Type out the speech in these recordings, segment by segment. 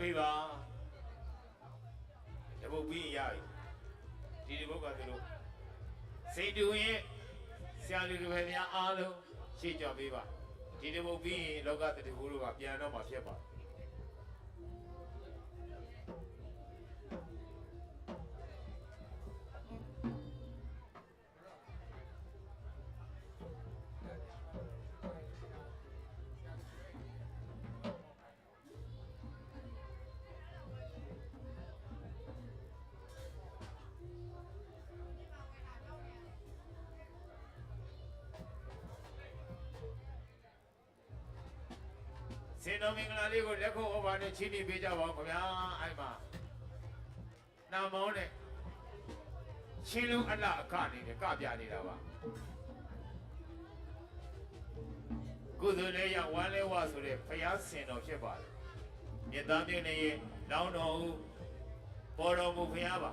ပေးပါတပုတ်ပြီးရင်ရပြီဒီတပုတ်ကသူတို့စိတ်တူရင်ဆရာလူတွေများအားလုံးရှေ့ကြော်ပေးပါဒီတပုတ်ပြီးရင်လောကတတိကူတို့ကပြန်တော့မှဖြစ်ပါစ လာလေးကိုလက်ခုပ်ဩဘာနဲ့ချီးမြှင့်ပေးကြပါဦးခင်ဗျာအဲ့မှာနာမောင်းနဲ့ချင်းလုံးအလှအခနေတယ်ကပြနေတာပါကုသိုလ်လေးရဝမ်းလဲဝဆိုတဲ့ဖယားစင်တော်ဖြစ်ပါတယ်မြေသားမြင့်နေရင်လောင်းတော်ဦးပေါ်တော်မူဖယားပါ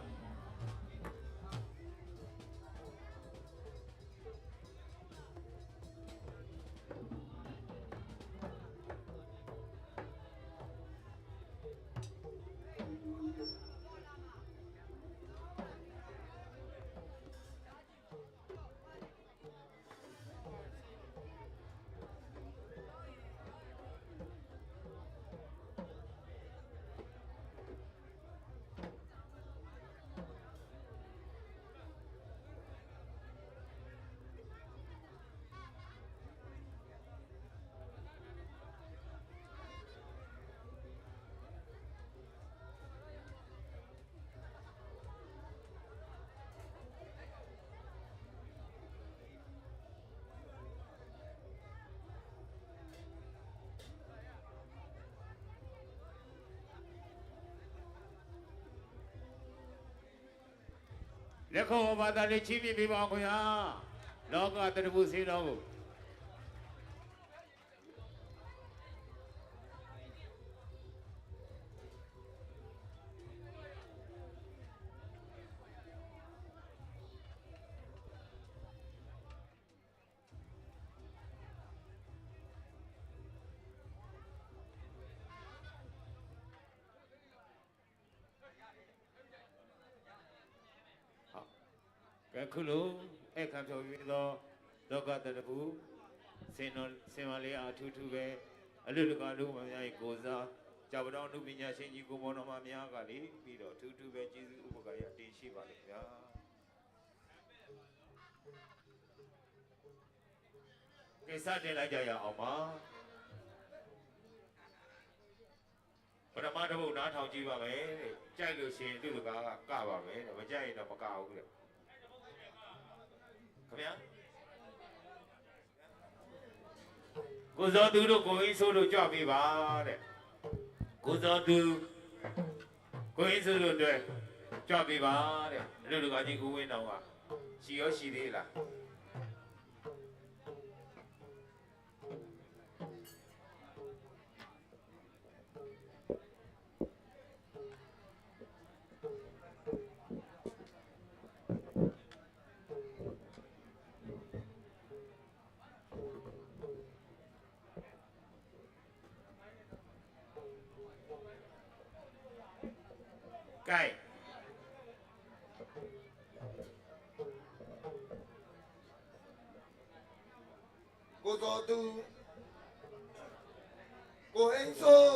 လက်ခုပ်ဩဘာသာလေးချီးမြှင့်ပေးပါဦးခင်ဗျာလောကတရပုစင်းတော်ကို ကဲခုလိုအခမ်းပြောပြီးတော့လောကတရပုစင်တော်စင်မလေးအထူးထူးပဲအလူတကာလူမများကိုစားကြောက်တော်အမှုပညာရှင်ကြီးကိုမောင်တော်မများကလေပြီးတော့ထူးထူးပဲကျေးဇူးဥပကာရတင်ရှိပါလိမ့်ဗျာကိစ္စတင်လိုက်ကြရအောင်ပါပရမတ္ထဘုနားထောင်ကြည့်ပါမယ်တဲ့ကြိုက်လို့ရှိရင်သူ့တကာကကပါမယ်တဲ့မကြိုက်ရင်တော့မကဘူးတဲ့ခင် ဗျာကိုဇောသူတို့ကိုအင်းဆိုးတို့ကြွပေးပါတဲ့ကိုဇောသူကိုအင်းဆိုးတို့အတွက်ကြွပေးပါတဲ့လူလူကကြီးကိုဝင်းတော်ကရှိရောရှိသေးလား ကိုစောသူကိုအင်းဆိုး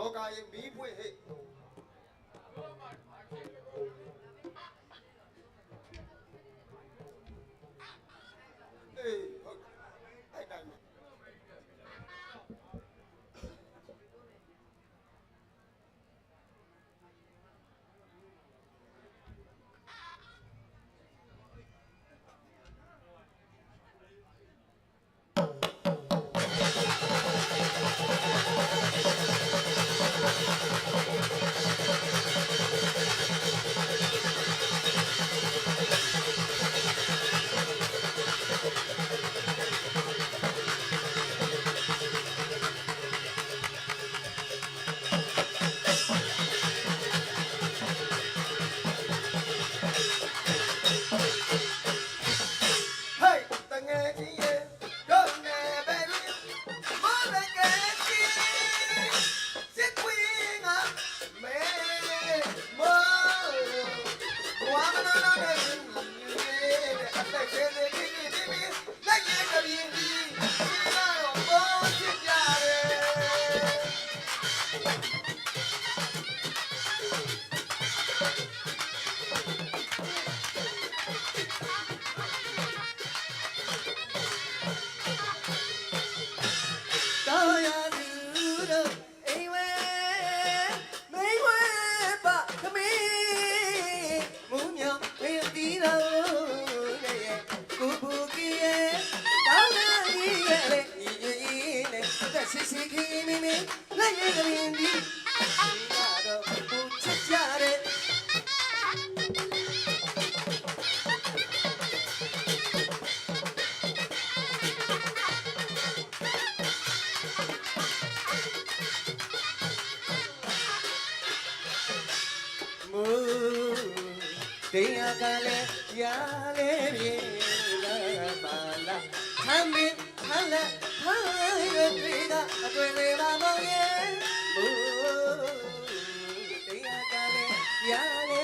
ယောဂရဲ့မီးပွင့်ဟဲ့ လည်းရလေပြေလာပါလားဟမ်းမင်းဟမ်းလက်ဟမ်းရတွေ့တာအတွေ့လေးပါမောင်ရဲ့မူတရားကလည်းရလေ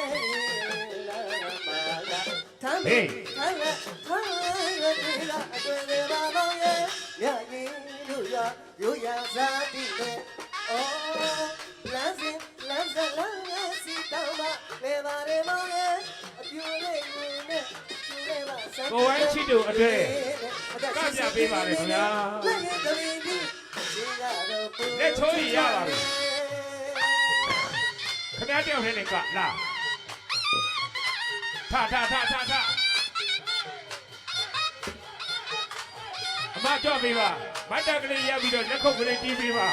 လာပါလားဟမ်းမင်း ကိုဝိုင်းချစ်တို့အတွက်ကပြပေးပါလေခင်ဗျာလက်ရကလေးဒီဒီကတော့ပူလက်ချိုးကြီးရပါပြီခင်ဗျားတယောက်ထဲနဲ့ကလာထထထထထအမကြော့ပေးပါမတ်တက်ကလေးရပြီးတော့လက်ခုပ်ကလေးတီးပေးပါ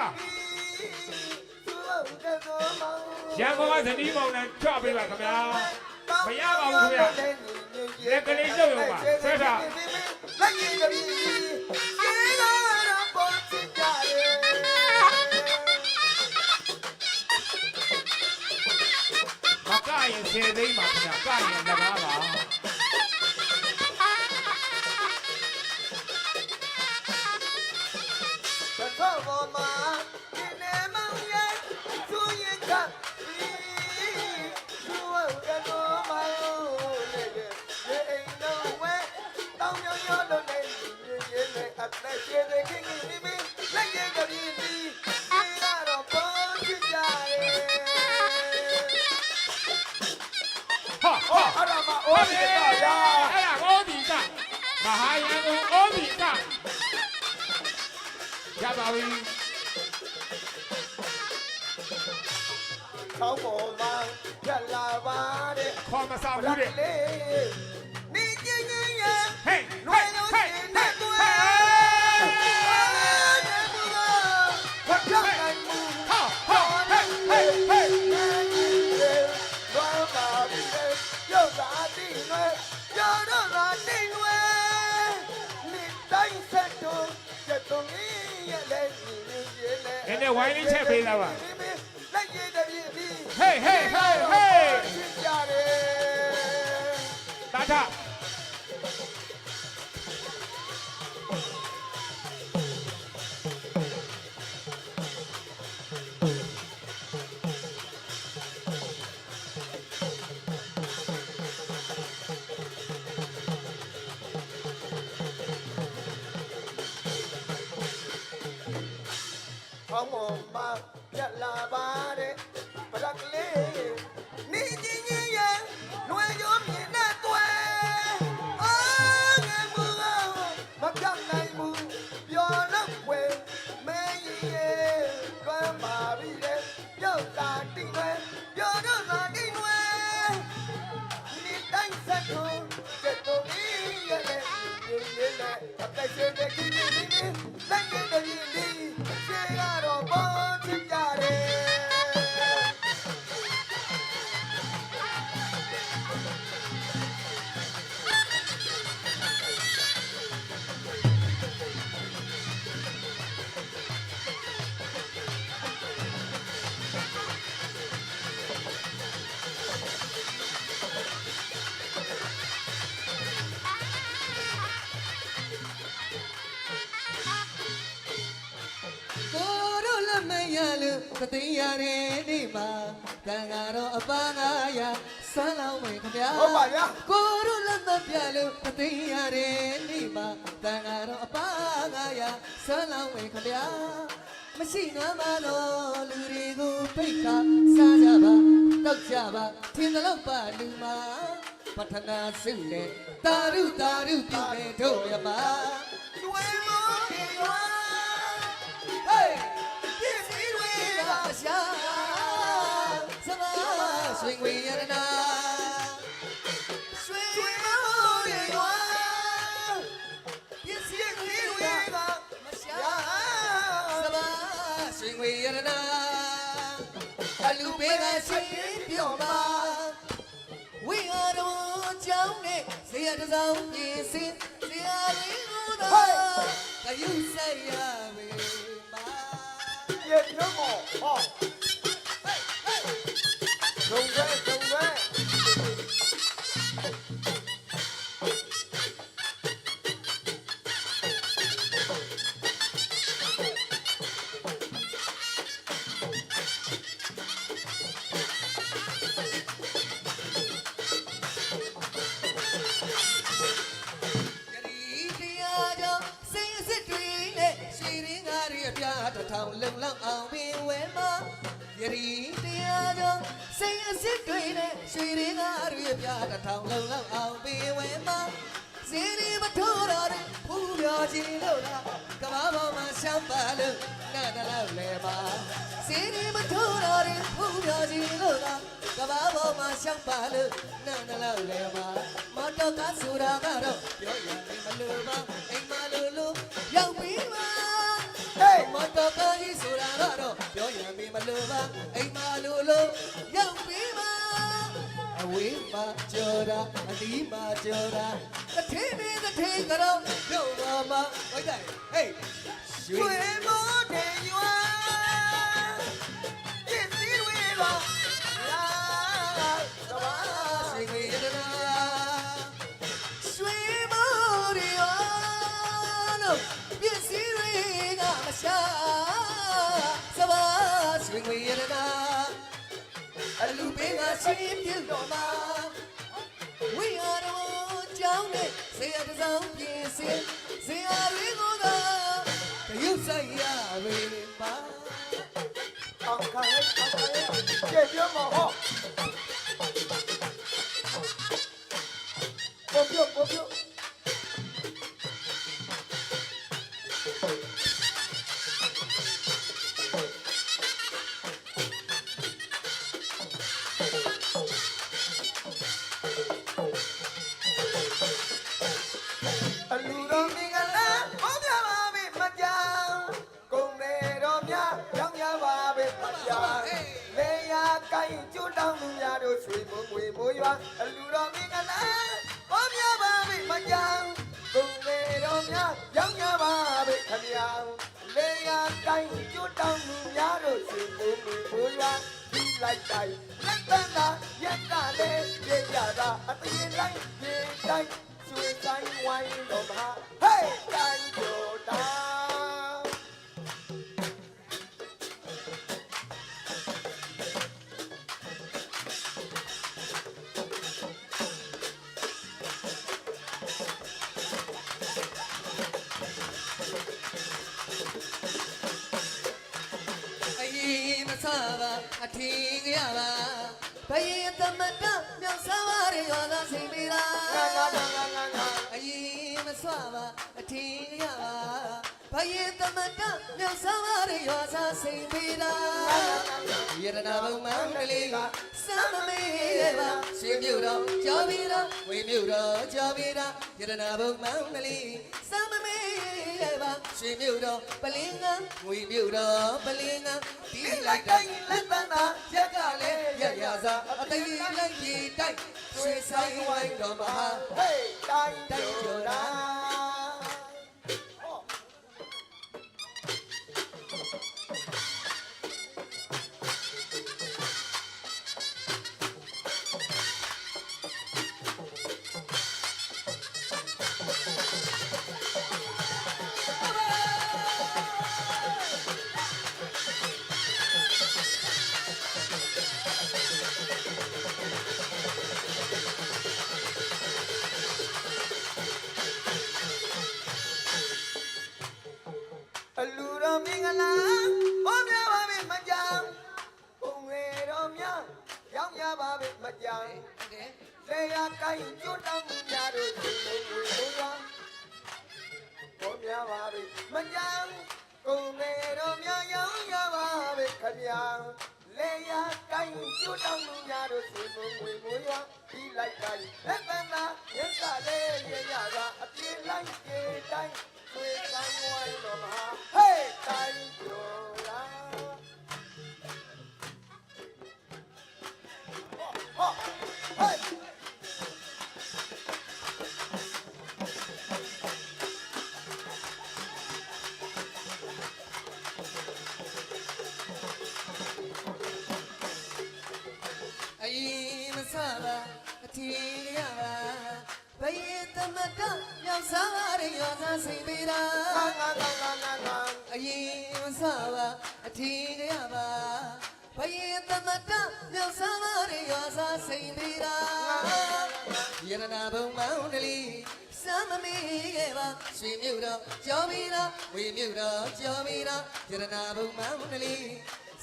သေးသေးပါသူ့ဘုဒ္ဓတော်မှာရန်ကုန်ကဇနီးမောင်နှံချော့ပေးပါခင်ဗျာမရပါဘူးခင်ဗျာလက်ကလေးလှုပ်ရုံပါဆွဲထားလက်ရည်ကပြီးဒီလာတော့ပေါ်ချင်ကြတယ်မကရင်ဆယ်သိန်းပါခင်ဗျာကရင်လကား ရေရေနဲ့အသက်ရှင်တဲ့ခင်ကြီးမိမိလက်ရည်ကပြီးဒီလာတော့ပေါ်ချင်ကြတယ်ဟာဟာအဲ့ဒါမှအိုးနေတာရာအဲ့ဒါဩဒီကမဟာရန်ကုန်ဩဒီကရပါပြီခေါင်းပေါ်မှာပြက်လာပါတဲ့ခေါ်မဆောင်ဘူးတဲ့ ဝိုင်းလေးချက်ပေးသားပါလက်ရည်တည်းပြီးဟေးဟေးဟေးဟေး တဲ့နေ့မှာတန်ဃာတော်အပန်းငါရဆန်းလောင်းဝင်ခမဗျာဟုတ်ပါဗျာကိုတို့လက်သက်ပြလို့သသိရတဲ့နေ့မှာတန်ဃာတော်အပန်းငါရဆန်းလောင်းဝင်ခမဗျာမရှိငမ်းမလို့လူတွေကိုဖိတ်ခါစားကြပါတောက်ကြပါထင်တယ်လို့ပါလူမှာပထနာစုနဲ့တာရုတာရုပြုမဲ့တို့မြတ်ပါကျွေးမော ပေးကရှိပြောပါဝိဟာတော်ကြောင်းနဲ့ဇေယတစောင်းပြင်းစင်ဇေယရင်းကိုတော့ကယူဆိုင်ရမေပါပြေပြုံးမောဟော လောက်လဲပါစီရီမထိုးတော့တဲ့ဖူးပြောခြင်းလို့လားကဘာပေါ်မှာရှမ်းပါလို့နားတလောက်လဲပါမတော်ကဆိုတာကတော့ပြောရင်မလို့ပါအိမ်မလို့လို့ရောက်ပြီးပါဟေးမတော်ကကြီးဆိုတာကတော့ပြောရင်မလို့ပါအိမ်မလို့လို့ရောက်ပြီးပါအဝေးမှာကြော်တာအဒီမှာကြော်တာတစ်ထင်းနဲ့တစ်ထင်းကတော့တို့ပါမဝိုက်တယ်ဟေးရွှကျွေေးမောနေရွာ အလူပေးကရှင်းပြတော့မှာဝိဟာတော်ကြောင်းနဲ့ဆေးရတစောင်းပြင်းစင်ဇေယျတွေကိုသာတရုပ်ဆိုင်ရပေပါအောင်ခိုင်းအောင်ခိုင်းပြေပြုံးမောဟောပေါ်ပြုတ်ပေါ်ပြု ကျွတ်တောင်းလူများတို့ဆွေမွေမိုးရွာဒီလိုက်တိုင်းလက်တန်းသာရက်တာလေပြေကြတာအတရင်လိုက်ပြေတိုင်းကျွေးတိုင်းဝိုင်းတော့မှာဟေးတိုင်း င်ကြရပါဘယင်သမတမြောက်စားပါရရောသာစိတ်မိလားငါငါငါငါငါငါအရင်မဆပါအထင်ကြရပါဘယင်သမတမြောက်စားပါရရောသာစိတ်မိလားယရနာဘုံမန္တလေးကစမ်းမမေးရပါရှင်မြို့တော်ကြော်ပြီးတော့ဝေမြို့တော်ကြော်ပြီးတော့ယရနာဘုံမန္တလေးစမ်းမမေးရပါ ရှင်မြို့တော်ပလင်းကငွေမြို့တော်ပလင်းကဒီဒီလိုလိုက်က်တိုတိုင်းင်းလက်တန်းသာရက်ကလည်းရရစားအသိလိုက်ပြီးတိုက်ရွှေဆိုင်ဝိုင်းတော်မဟာဟေးတိုင်းကြတာ ကိုင်းကျွတ်တောင်းများတို့ဒီလိုလိုလိုရောဘောများပါပြီမကြမ်းကုန်မေတို့များရောင်းရပါပဲခမညာလေယာကိုင်းကျွတ်တောင်းများတို့ဒီလိုလိုလိုရောဒီလိုက်တိုင်းလက်ပန်းသာရက်စလေးရရတာအပြေးလိုက်ပြေးတိုင်းဆွေကောင်းဝိုင်းတော်မှာဟေးတိုင်းကျော်လာ သမတမြောက်စားရရောသာစိတ်ပေးတာယရနာဘုံမောင်းတလီစမ်းမမီခဲ့ပါရွှေမြူတော့ကြောပြီးတော့ဝေမြူတော့ကြောပြီးတော့ယရနာဘုံမောင်းတလီ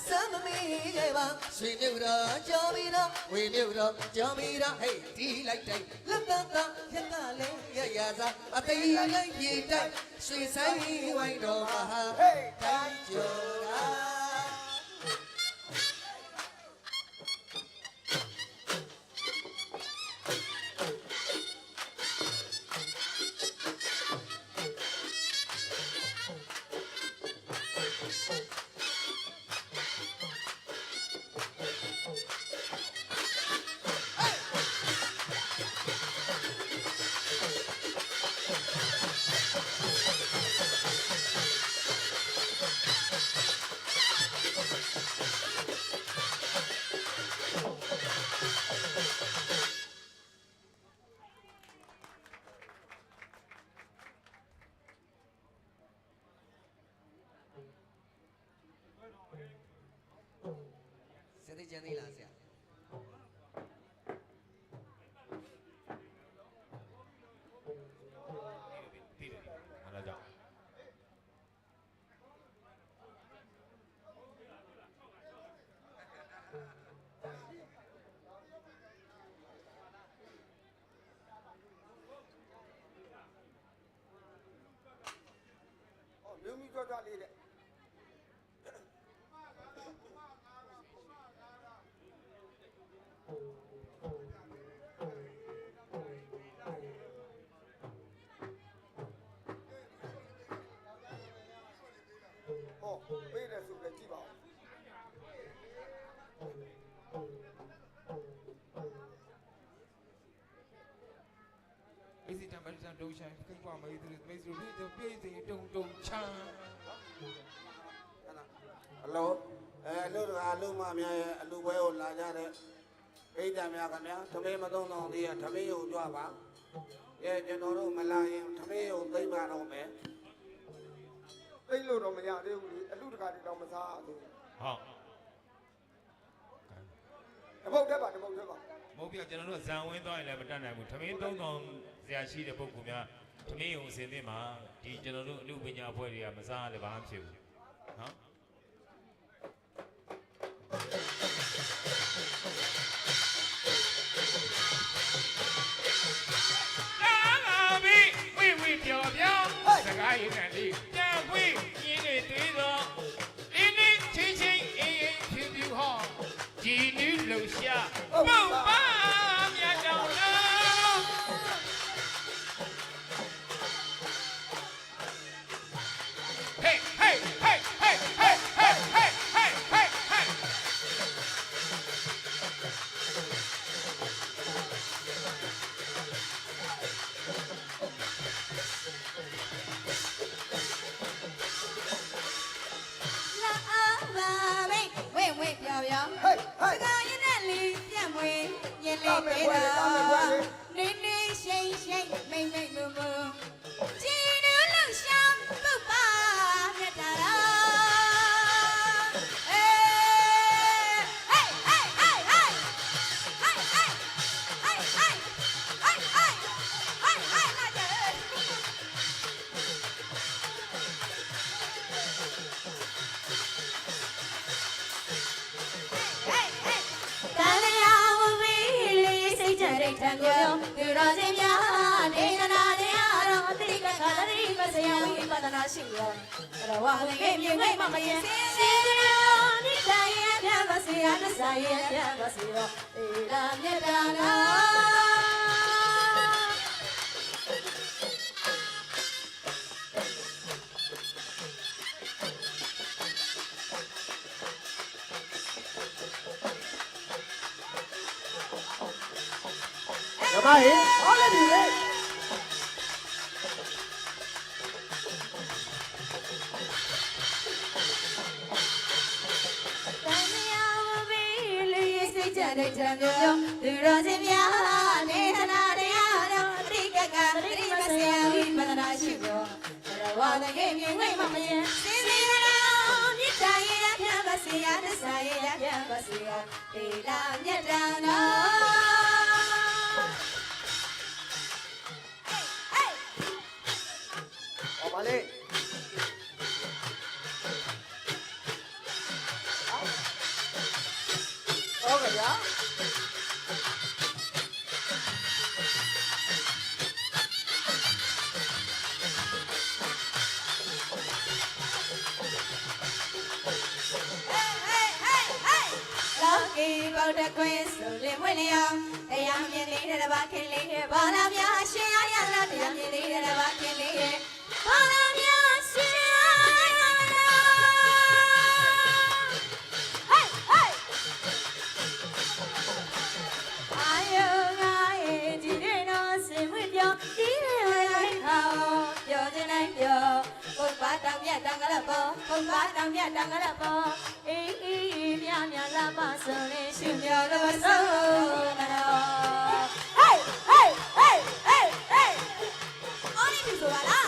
စမ်းမမီခဲ့ပါရွှေမြူတော့ကြောပြီးတော့ဝေမြူတော့ကြောပြီးတော့ဟေးတီးလိုက်တိုင်းလက်တတရက်ကလေးရရစားအသိလိုက်ပြေတိုက်ရွှေဆိုင်ဝိုင်းတော်မဟာ Hey! တိုင်းကျော်တာ စတဲ့ကျန်သေးလားဆရာပြီးတယ်ဟာလာကြောင့် Oh, မြို့မိကြွကြွလေးတဲ့ ပေးတယ်ဆိုလည်းကြည့်ပါဦးအေးစီတံမတံတုံချိုင်ခိတ်ပွားမေးသူမေးစုပြီးတော့ပြေးစီတုံတုံချမ်းအလုံးအဲအလူကအလူမများရဲ့အလူပွဲကိုလာကြတဲ့အိတ်တံများခင်ဗျာသမင်းမသုံးတော့သေးရသမင်းကိုကြွပါအဲကျွန်တော်တို့မလာရင်သမင်းကိုသိမ့်ပါတော့မယ်သိလို့တော့မရသေးဘူးလေ အလူတကာတွေတော့မစားသေးဘူးဟုတ်တပုတ်တက်ပါတပုတ်တက်ပါမဟုတ်ပြကျွန်တော်တို့ဇံဝင်းသွားရင်လည်းမတတ်နိုင်ဘူးထမင်း3000ဇရာရှိတဲ့ပုဂ္ဂိုလ်များထမင်းုံအစင်းသင်းမှာဒီကျွန်တော်တို့အမှုပညာအဖွဲ့တွေကမစားရလည်းဘာမှဖြစ်ဘူး 留下梦吧。 ဝဟိမြေမြေမမယင်စေရောနိတိုင်းရပြမစီရတဆိုင်ရပြမစီရောဧရာမြတ်တာနာဓမ္မဟေဟောလည်းဒီလေ လေးစိတ်ကြတဲ့ချမ်းမျိုးမျိုးသူတော်စင်များနေနာတရားတော်တိကကတိမစယဝိပဒနာရှိရောရဝတကေမြေဝိမမယင်စင်စီရောမြတ်တိုင်းရပြမစီရတဆိုင်ရပြမစီရဧလာမြတ်တံတော် ပေါ်ဘုရားတောင်မြတ်တန်ကလပေါ်အေးအေးမြမြလာပါဆိုရင်ရှင်ပြောလို့ဆုံးမလို့ဟေးဟေးဟေးဟေးဟေးအော်ဒီဆိုပါလား